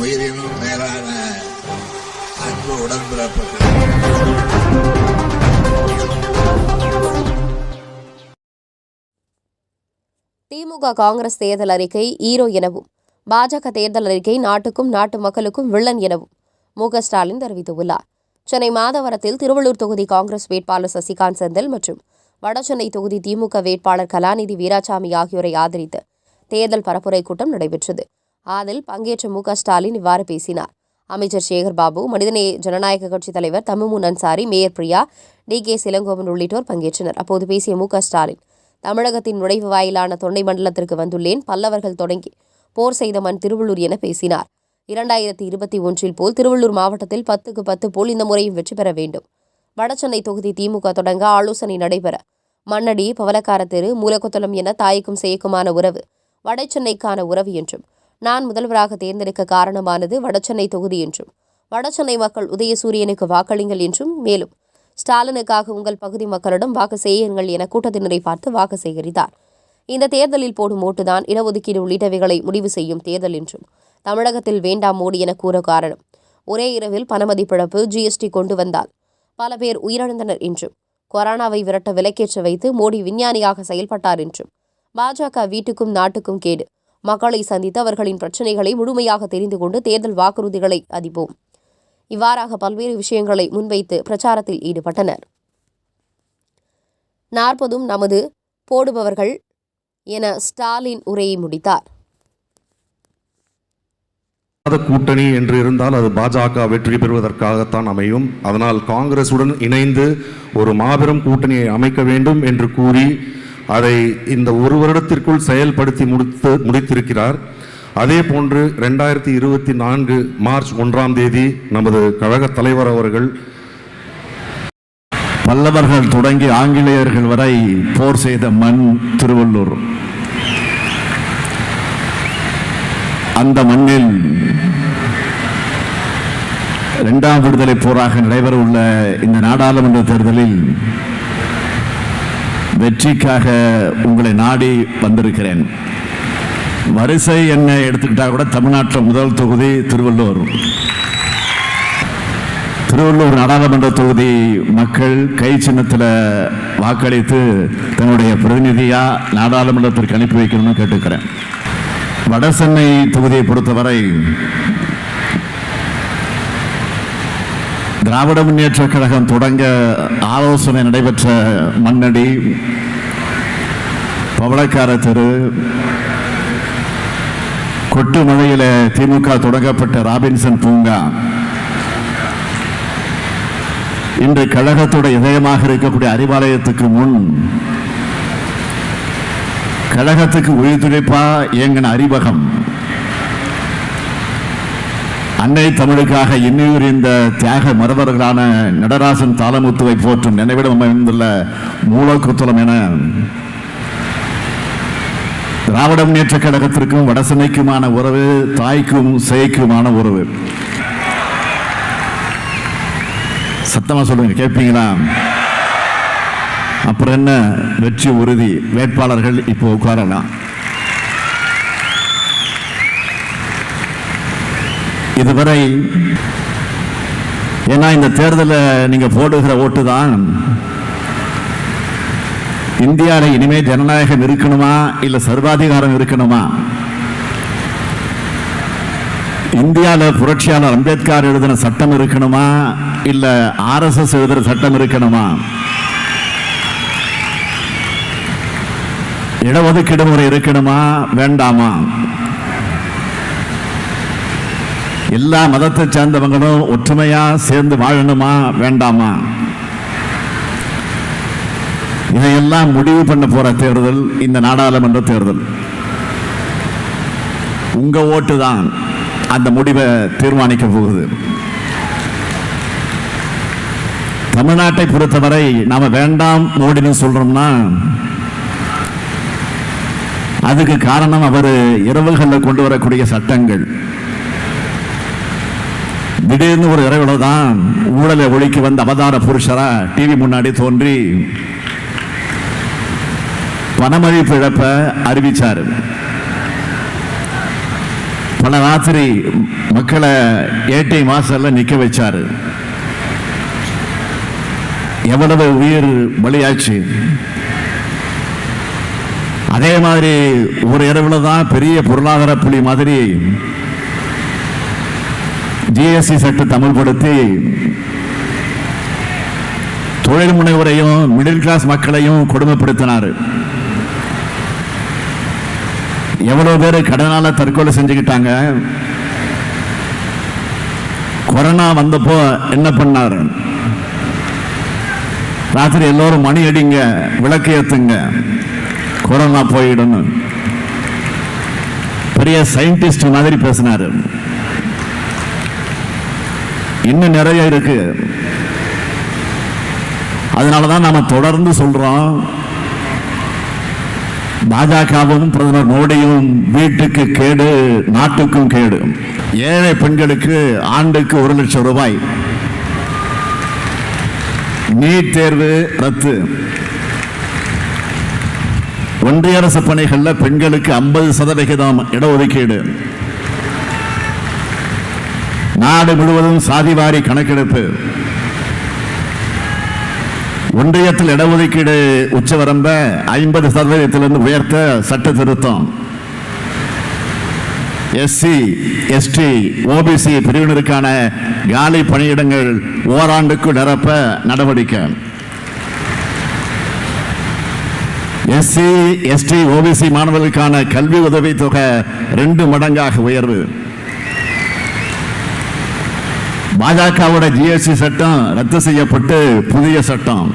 உயிரினும் மேலான அன்பு உடன்பிறப்புகள். திமுக காங்கிரஸ் தேர்தல் அறிக்கை ஈரோ எனவும் பாஜக தேர்தல் அறிக்கை நாட்டுக்கும் நாட்டு மக்களுக்கும் வில்லன் எனவும் மு க ஸ்டாலின் தெரிவித்துள்ளார். சென்னை மாதவரத்தில் திருவள்ளூர் தொகுதி காங்கிரஸ் வேட்பாளர் சசிகாந்த் செந்தில் மற்றும் வடசென்னை தொகுதி திமுக வேட்பாளர் கலாநிதி வீராசாமி ஆகியோரை ஆதரித்து தேர்தல் பரப்புரை கூட்டம் நடைபெற்றது. அதில் பங்கேற்ற மு ஸ்டாலின் இவ்வாறு பேசினார். அமைச்சர் சேகர் பாபு மனிதநேய ஜனநாயக கட்சித் தலைவர் Thamimun Ansari mayor Priya T K Ilangovan உள்ளிட்டோர் பங்கேற்றனர். அப்போது பேசிய மு ஸ்டாலின் தமிழகத்தின் நுழைவு வாயிலான தொண்டை மண்டலத்திற்கு வந்துள்ளேன் பல்லவர்கள் தொடங்கி போர் செய்த மண் திருவள்ளூர் என பேசினார். இரண்டாயிரத்தி இருபத்தி ஒன்றில் போல் திருவள்ளூர் மாவட்டத்தில் பத்துக்கு பத்து போல் இந்த முறையும் வெற்றி பெற வேண்டும். வடசென்னை தொகுதி திமுக தொடங்க ஆலோசனை நடைபெற மண்ணடி பவலக்கார தெரு மூலக்குத்தலம் என தாய்க்கும் செய்யக்குமான உறவு வடசென்னைக்கான உறவு என்றும் நான் முதல்வராக தேர்ந்தெடுக்க காரணமானது வடசென்னை தொகுதி என்றும் வடசென்னை மக்கள் உதயசூரியனுக்கு வாக்களிங்கள் என்றும் மேலும் ஸ்டாலினுக்காக உங்கள் பகுதி மக்களிடம் வாக்கு செய்யுங்கள் என கூட்டத்தினரை பார்த்து வாக்கு சேகரித்தார். இந்த தேர்தலில் போடும் ஓட்டுதான் இடஒதுக்கீடு உள்ளிட்டவைகளை முடிவு செய்யும் தேர்தல் என்றும் தமிழகத்தில் வேண்டாம் மோடி என கூற காரணம். ஒரே இரவில் பணமதிப்பிழப்பு ஜிஎஸ்டி கொண்டு வந்தால் பல பேர் உயிரிழந்தனர் என்றும் கொரோனாவை விரட்ட விலக்கேற்ற வைத்து மோடி விஞ்ஞானியாக செயல்பட்டார் என்றும் பாஜக வீட்டுக்கும் நாட்டுக்கும் கேடு மக்களை சந்தித்து அவர்களின் பிரச்சனைகளை முழுமையாக தெரிந்து கொண்டு தேர்தல் வாக்குறுதிகளை அதிப்போம் இவ்வாறாக பல்வேறு விஷயங்களை முன்வைத்து பிரச்சாரத்தில் ஈடுபட்டனர். நாற்பதும் நமது போடுபவர்கள் என ஸ்டாலின் உரையை முடித்தார். கூட்டணி என்று இருந்தால் அது பாஜக வெற்றி பெறுவதற்காகத்தான் அமையும். அதனால் காங்கிரசுடன் இணைந்து ஒரு மாபெரும் கூட்டணியை அமைக்க வேண்டும் என்று கூறி அதை இந்த ஒரு வருடத்திற்குள் செயல்படுத்தி முடித்து முடித்திருக்கிறார். அதே போன்று ரெண்டாயிரத்தி இருபத்தி நான்கு மார்ச் ஒன்றாம் தேதி நமது கழக தலைவர் அவர்கள் பல்லவர்கள் தொடங்கி ஆங்கிலேயர்கள் வரை போர் செய்த மண் திருவள்ளூர். அந்த மண்ணில் இரண்டாம் விடுதலை போராக நடைபெற உள்ள இந்த நாடாளுமன்ற தேர்தலில் வெற்றிக்காக உங்களை நாடி வந்திருக்கிறேன். வரிசை என்ன எடுத்துக்கிட்டா கூட தமிழ்நாட்டில் முதல் தொகுதி திருவள்ளூர். திருவள்ளூர் நாடாளுமன்ற தொகுதி மக்கள் கை சின்னத்தில் வாக்களித்து தன்னுடைய பிரதிநிதியாக நாடாளுமன்றத்திற்கு அனுப்பி வைக்கணும்னு கேட்டுக்கிறேன். வடசென்னை தொகுதியை பொறுத்தவரை திராவிட முன்னேற்ற கழகம் தொடங்க ஆலோசனை நடைபெற்ற மண்ணடி பவளக்கார தெரு கொட்டு மழையில் திமுக தொடங்கப்பட்ட ராபின்சன் பூங்கா. இன்று கழகத்துடைய இதயமாக இருக்கக்கூடிய அறிவாலயத்துக்கு முன் கழகத்துக்கு உயிர்த்துழைப்பா இயங்கின அறிவகம். அன்னை தமிழுக்காக இன்னுயிர் இந்த தியாக மரபர்களான நடராசன் தாளமுத்துவை போற்றும் நினைவிடம் அமைந்துள்ள மூலக்குத்தலம் என திராவிட முன்னேற்ற கழகத்திற்கும் வடசென்னைக்குமான உறவு தாய்க்கும் சேய்க்குமான உறவு. சத்தமா சொல்லுங்க கேட்பீங்களா? அப்புறம் என்ன? வெற்றி உறுதி வேட்பாளர்கள் இப்போ உட்காரலாம். இதுவரை ஏன்னா இந்த தேர்தலில் நீங்க போடுகிற ஓட்டு தான். இந்தியாவில் இனிமேல் ஜனநாயகம் இருக்கணுமா இல்ல சர்வாதிகாரம் இருக்கணுமா? இந்தியாவில் புரட்சியாளர் அம்பேத்கர் எழுதின சட்டம் இருக்கணுமா இல்ல ஆர்எஸ்எஸ் எழுதுற சட்டம் இருக்கணுமா? இடஒதுக்கீடு முறை இருக்கணுமா? வேண்டாமா? எல்லா மதத்தை சேர்ந்தவங்களும் ஒற்றுமையா சேர்ந்து வாழணுமா வேண்டாமா? இதையெல்லாம் முடிவு பண்ண போற தேர்தல் இந்த நாடாளுமன்ற தேர்தல். உங்க ஓட்டு தான் அந்த முடிவை தீர்மானிக்க போகுது. தமிழ்நாட்டை பொறுத்தவரை நாம வேண்டாம் மோடின்னு சொல்றோம்னா அதுக்கு காரணம் அவர் இரவுகளில் கொண்டு வரக்கூடிய சட்டங்கள். திடீர்னு ஒரு இரவுல தான் ஊழலை ஒழிக்க வந்த அவதார புருஷரா டிவி முன்னாடி தோன்றி பணமதிப்பு இழப்ப அறிவிச்சாரு. பல ராத்திரி மக்களை ஏடி மாசல்ல நிக்க வச்சார். எவ்வளவு உயிர் பலியாச்சு. அதே மாதிரி ஒரு இரவுல தான் பெரிய பொருளாதார புலி மாதிரி ஜிஎஸ்டி சட்டம் அமல்படுத்தி தொழில் முனைவரையும் மிடில் கிளாஸ் மக்களையும் கொடுமைப்படுத்தினார். எவ்வளவு பேர் கடனால தற்கொலை செஞ்சுக்கிட்டாங்க. கொரோனா வந்தப்போ என்ன பண்ணார்? ராத்திரி எல்லோரும் மணி அடிங்க விளக்கு ஏத்துங்க. கொரோனா போயிடும் பெரிய சயின்டிஸ்ட் மாதிரி பேசினாரு. இன்னும் நிறைய இருக்கு. அதனால தான் நாம தொடர்ந்து சொல்றோம். பாஜகவும் பிரதமர் மோடியும் வீட்டுக்கு கேடு நாட்டுக்கும் கேடு. ஏழை பெண்களுக்கு ஆண்டுக்கு ஒரு லட்சம் ரூபாய். நீட் தேர்வு ரத்து. ஒன்றிய அரசு பணிகளில் பெண்களுக்கு ஐம்பது சதவிகிதம் இடஒதுக்கீடு. நாடு முழுவதும் சாதிவாரி கணக்கெடுப்பு. ஒன்றியத்தில் இடஒதுக்கீடு உச்சவரம்ப ஐம்பது சதவீதத்திலிருந்து உயர்த்த சட்ட திருத்தம். எஸ்சி எஸ்டி ஓபிசி பிரிவினருக்கான காலி பணியிடங்கள் ஓராண்டுக்கு நிரப்ப நடவடிக்கை. எஸ்சி எஸ்டி ஓபிசி மாணவர்களுக்கான கல்வி உதவி தொகை ரெண்டு மடங்காக உயர்வு. பாஜகவோட ஜிஎஸ்டி சட்டம் ரத்து செய்யப்பட்டு புதிய சட்டம்.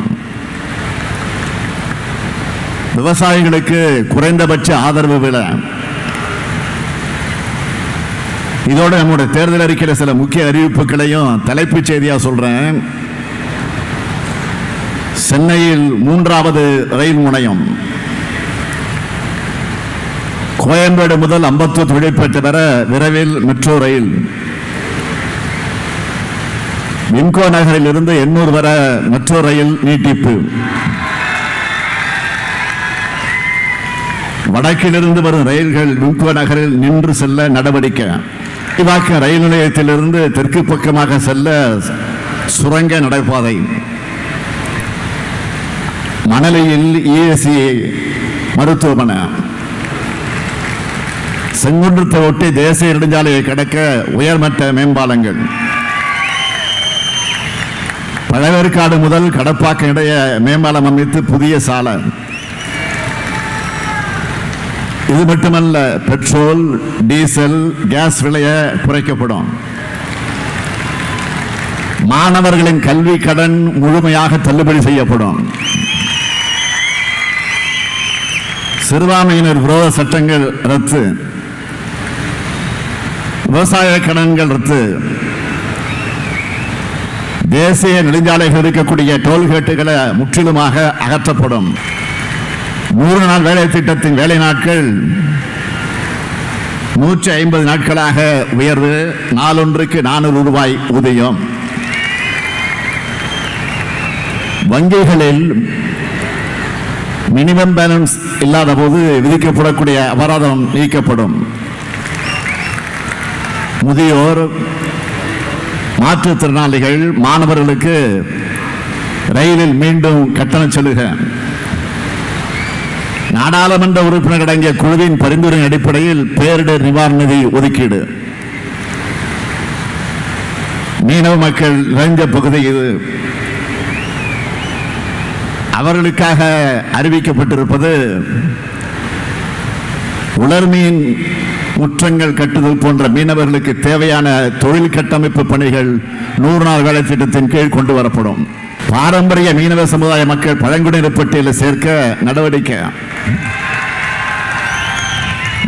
விவசாயிகளுக்கு குறைந்தபட்ச ஆதரவு விலை. இதோட நம்முடைய தேர்தல் அறிக்கையில் சில முக்கிய அறிவிப்புகளையும் தலைப்புச் செய்தியா சொல்றேன். சென்னையில் மூன்றாவது ரயில் முனையம். கோயம்பேடு முதல் அம்பத்தூர் தொழிற்பேட்டை வர விரைவில் மெட்ரோ ரயில். விம்கோ நகரில் இருந்து எண்ணூர் வர மெட்ரோ ரயில் நீட்டிப்பு. வடக்கிலிருந்து வரும் ரயில்கள் விம்கோ நகரில் நின்று செல்ல நடவடிக்கை. விரிவாக்க ரயில் நிலையத்திலிருந்து தெற்கு பக்கமாக செல்ல சுரங்க நடைபாதை. மணலியில் இஎஸ்சி மருத்துவமனை. செங்குன்றத்தை ஒட்டி தேசிய நெடுஞ்சாலையை கடக்க உயர்மட்ட மேம்பாலங்கள். பழவேற்காடு முதல் கடப்பாக்கம் இடைய மேம்பாலம் அமைத்து புதிய சாலை. இது மட்டுமல்ல பெட்ரோல் டீசல் கேஸ் விலைய குறைக்கப்படும். மாணவர்களின் கல்வி கடன் முழுமையாக தள்ளுபடி செய்யப்படும். சிறுபான்மையினர் விரோத சட்டங்கள் ரத்து. விவசாய கடன்கள் ரத்து. தேசிய நெடுஞ்சாலைகள் இருக்கக்கூடிய டோல்கேட்டுகளை முற்றிலுமாக அகற்றப்படும். நூறு நாள் வேலை திட்டத்தின் வேலை நாட்கள் நூற்றி ஐம்பது நாட்களாக உயர்வு நாளொன்றுக்கு நானூறு ரூபாய் ஊதியம். வங்கிகளில் மினிமம் பேலன்ஸ் இல்லாத போது விதிக்கப்படக்கூடிய அபராதம் நீக்கப்படும். முதியோர் மாற்றுத்திறனாளிகள் மாணவர்களுக்கு ரயிலில் மீண்டும் கட்டணம் செலுக நாடாளுமன்ற உறுப்பினர் அடங்கிய குழுவின் பரிந்துரை அடிப்படையில் பேரிடர் நிவாரண நிதி ஒதுக்கீடு. மீனவ மக்கள் நிறைந்த பகுதி இது. அவர்களுக்காக அறிவிக்கப்பட்டிருப்பது உலர்மீன் முற்றங்கள் கட்டுதல் போன்ற மீனவர்களுக்கு தேவையான தொழில் கட்டமைப்பு பணிகள் நூறு நாள் வேலை திட்டத்தின் கீழ் கொண்டு வரப்படும். பாரம்பரிய மீனவ சமுதாய மக்கள் பழங்குடியினர் பட்டியலில் சேர்க்க நடவடிக்கை.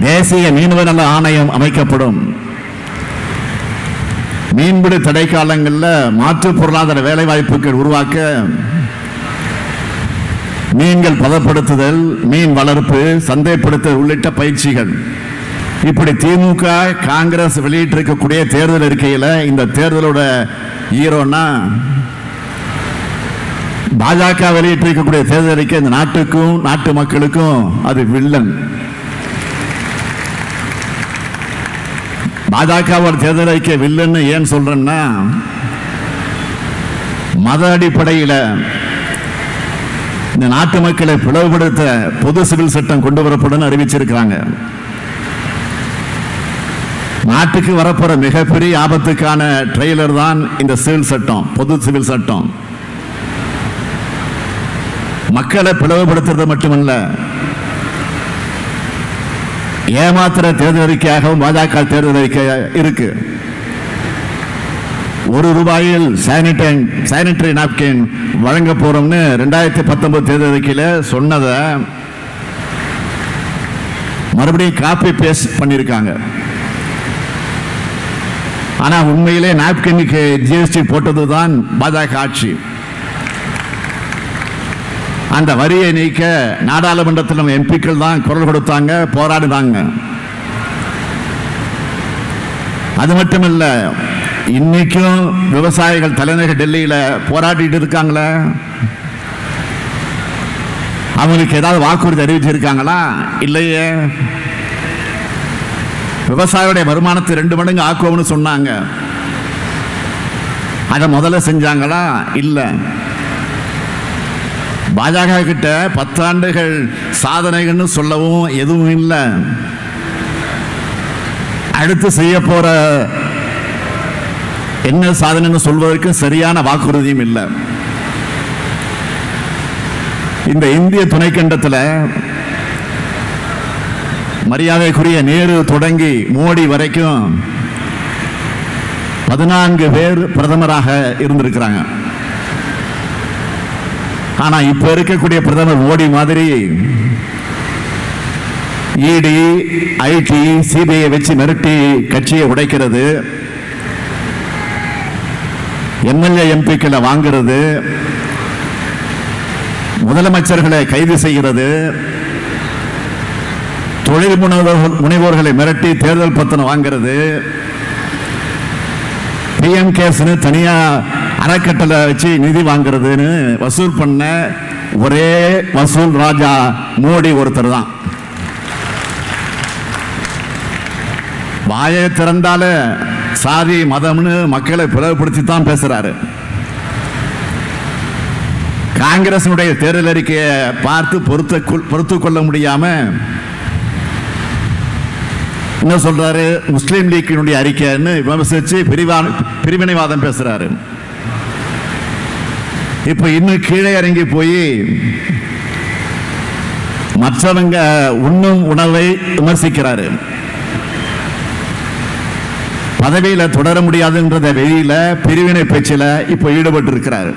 தேசிய மீனவ நல ஆணையம் அமைக்கப்படும். மீன்பிடி தடை காலங்களில் மாற்று பொருளாதார வேலை வாய்ப்புகள் உருவாக்க மீன்கள் பதப்படுத்துதல் மீன் வளர்ப்பு சந்தைப்படுத்துதல் உள்ளிட்ட பயிற்சிகள். இப்படி திமுக காங்கிரஸ் வெளியிட்டிருக்கக்கூடிய தேர்தல் இருக்கையில் இந்த தேர்தலோட ஈரோன்னா பாஜக வெளியிட்டிருக்கக்கூடிய தேர்தல் அறிக்கை இந்த நாட்டுக்கும் நாட்டு மக்களுக்கும் அது வில்லன். பாஜகவோட தேர்தல் அறிக்கை வில்லன்னு ஏன் சொல்றேன்னா மத அடிப்படையில் இந்த நாட்டு மக்களை பிளவுபடுத்த பொது சிவில் சட்டம் கொண்டு வரப்படும் அறிவிச்சிருக்கிறாங்க. நாட்டுக்கு வரப்போற மிகப்பெரிய ஆபத்துக்கான ட்ரெய்லர் தான் இந்த சிவில் சட்டம் பொது சிவில் சட்டம். மக்களை பிளவுபடுத்துறது மட்டுமல்ல ஏமாத்திர தேர்தல் அறிக்கையாகவும் பாஜக தேர்தல் அறிக்கை இருக்கு. ஒரு ரூபாயில் சானிடரி நாப்கின் வழங்க போறோம்னு ரெண்டாயிரத்தி பத்தொன்பது தேர்தல் அறிக்கையில் சொன்னதை மறுபடியும் காப்பி பேஸ்ட் பண்ணியிருக்காங்க. ஆனா உண்மையிலே நாப்கினுக்கு ஜிஎஸ்டி போட்டது தான் பாஜக ஆட்சி. அந்த வரியை நீக்க நாடாளுமன்றத்தில் நம்ம எம்பிக்கள் தான் குரல் கொடுத்தாங்க போராடினாங்க. அது மட்டுமல்ல இன்னைக்கும் விவசாயிகள் தலைநகர் டெல்லியில் போராடிட்டு இருக்காங்களே? அவங்களுக்கு ஏதாவது வாக்குறுதி அறிவிச்சிருக்காங்களா? இல்லையே. விவசாயியுடைய வருமானத்தை ரெண்டு மடங்கு ஆக்குவோம்னு சொன்னாங்க. அதை முதல்ல செஞ்சாங்களா? இல்லை. பாஜக கிட்ட பத்தாண்டுகள் சாதனைகள்னு சொல்லவும் எதுவும் இல்லை. அடுத்து செய்ய போற என்ன சாதனைன்னு சொல்வதற்கு சரியான வாக்குறுதியும் இல்லை. இந்த இந்திய துணைக்கண்டத்தில் மரியாதைக்குரிய நேரு தொடங்கி மோடி வரைக்கும் பதினான்கு பேர் பிரதமராக இருந்திருக்கிறாங்க. ஆனா இப்ப இருக்கக்கூடிய பிரதமர் மோடி மாதிரி இடி ஐடி சிபிஐ வச்சு மிரட்டி கட்சியை உடைக்கிறது. எம்எல்ஏ எம்பிக்களை வாங்கிறது. முதலமைச்சர்களை கைது செய்கிறது. தொழில் முனைவோர் முனைவோர்களை மிரட்டி தேர்தல் பத்திரம் வாங்குறது. பிஎம் கேஸ்னு தனியா அறக்கட்டளை வச்சு நிதி வாங்குறதுன்னு வசூல் பண்ண ஒரே வசூல் ராஜா மோடி ஒருத்தர் தான். வாயை திறந்தால சாதி மதம்னு மக்களை பிளவுபடுத்தி தான் பேசுறாரு. காங்கிரசினுடைய தேர்தல் அறிக்கையை பார்த்து பொறுத்த பொறுத்து கொள்ள முடியாம என்ன சொல்றாரு? முஸ்லீம் லீக்கினுடைய அறிக்கைன்னு விமர்சிச்சு பிரிவான பிரிவினைவாதம் பேசுறாரு. இப்ப இன்னும் கீழே இறங்கி போய் மற்றவங்க உண்ணும் உணவை விமர்சிக்கிறாரு. பதவியில தொடர முடியாதுன்றத வெளியில பிரிவினை பேச்சில் இப்ப ஈடுபட்டு இருக்கிறார்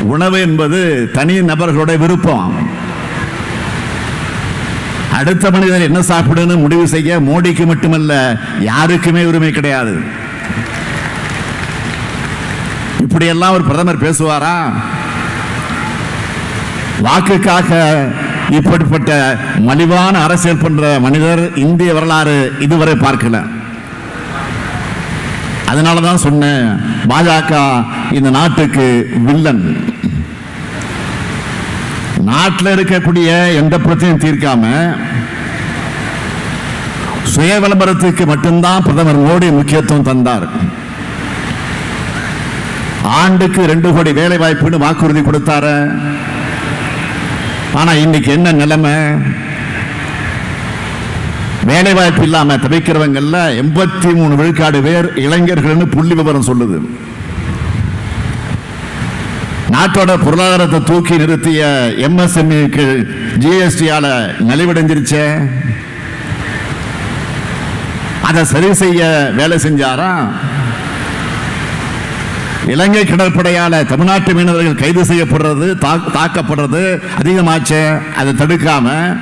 உணவு என்பது தனி நபர்களோட விருப்பம். அடுத்த மனிதர் என்ன சாப்பிடுன்னு முடிவு செய்ய மோடிக்கு மட்டுமல்ல யாருக்குமே உரிமை கிடையாது. இப்படியெல்லாம் ஒரு பிரதமர் பேசுவாரா? வாக்குக்காக இப்படிப்பட்ட மலிவான அரசியல் பண்ற மனிதர் இந்திய வரலாறு இதுவரை பார்க்கல. அதனால தான் சொன்னேன் பாஜக இந்த நாட்டுக்கு வில்லன். நாட்டில் இருக்கக்கூடிய எந்த பிரச்சனையும் தீர்க்காம சுய விளம்பரத்துக்கு மட்டும்தான் பிரதமர் மோடி முக்கியத்துவம் தந்தார். ஆண்டுக்கு ரெண்டு கோடி வேலை வாய்ப்புன்னு வாக்குறுதி கொடுத்தாரு. ஆனா இன்னைக்கு என்ன நிலைமை? வேலை வாய்ப்பு இல்லாம தவிக்கிறவங்கல்ல எண்பத்தி மூணு விழுக்காடு பேர் இளைஞர்கள்னு புள்ளி விவரம் சொல்லுது. நாட்டோட பொருளாதாரத்தை தூக்கி நிறுத்திய எம்எஸ்எம்இக்கு ஜிஎஸ்டியால நலிவடைஞ்சிருச்சே. அதை சரி செய்ய வேலை செஞ்சாரா? இலங்கை கடற்படையால் தமிழ்நாட்டு மீனவர்கள் கைது செய்யப்படுறது தாக்கப்படுறது அதிகமாச்சே. அதை தடுக்காம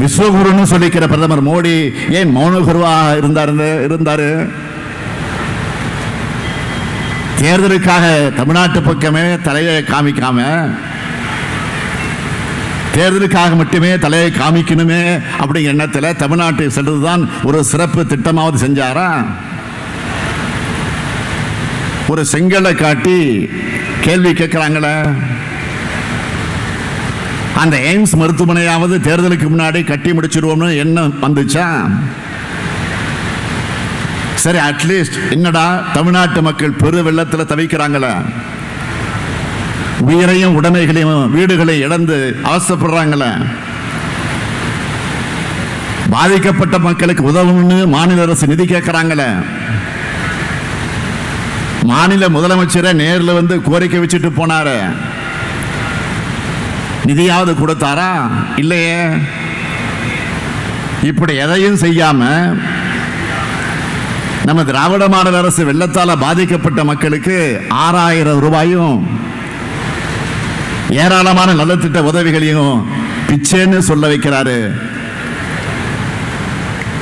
விஸ்வகுருன்னு சொல்லிக்கிற பிரதமர் மோடி ஏன் மௌனகுருவா இருந்தார் இருந்தார்? தேர்தலுக்காக தமிழ்நாட்டு பக்கமே தலையை காமிக்காம தேர்தலுக்காக மட்டுமே தலையை காமிக்கணுமே அப்படிங்கிற எண்ணத்தில் தமிழ்நாட்டுக்கு சென்றதுதான் ஒரு சிறப்பு திட்டமாவது செஞ்சாரா? ஒரு செங்கலை காட்டி கேள்வி கேட்கிறாங்களே. அந்த எய்ம்ஸ் மருத்துவமனையாவது தேர்தலுக்கு முன்னாடி கட்டி முடிச்சிருவோம்னு எண்ணம் வந்துச்சா? சரி அட்லீஸ்ட் என்னடா தமிழ்நாட்டு மக்கள் பெரு வெள்ளத்தில் தவிக்கிறாங்களா? உயிரையும் உடைமைகளையும் வீடுகளை இழந்து அவசப்படுறாங்கள பாதிக்கப்பட்ட மக்களுக்கு உதவும்னு மாநில அரசு நிதி கேட்கிறாங்கள? மாநில முதலமைச்சரை நேரில் வந்து கோரிக்கை வச்சுட்டு போனாரு. நிதியாவது கொடுத்தாரா? இல்லையே. இப்படி எதையும் செய்யாமல் நம்ம திராவிட மாடல் அரசு வெள்ளத்தால பாதிக்கப்பட்ட மக்களுக்கு ஆறாயிரம் ரூபாயும் ஏராளமான நலத்திட்ட உதவிகளையும் பிச்சைன்னு சொல்ல வைக்கிறாரு.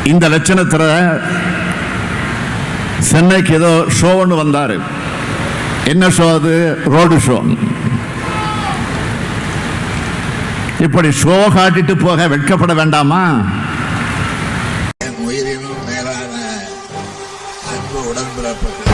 இந்த லட்சணத்துல சென்னைக்கு ஏதோ ஷோ ஒன்று வந்தாரு. என்ன ஷோ அது? ரோடு ஷோ இப்படி ஷோ காட்டிட்டு போக வெட்கப்பட வேண்டாமா? என்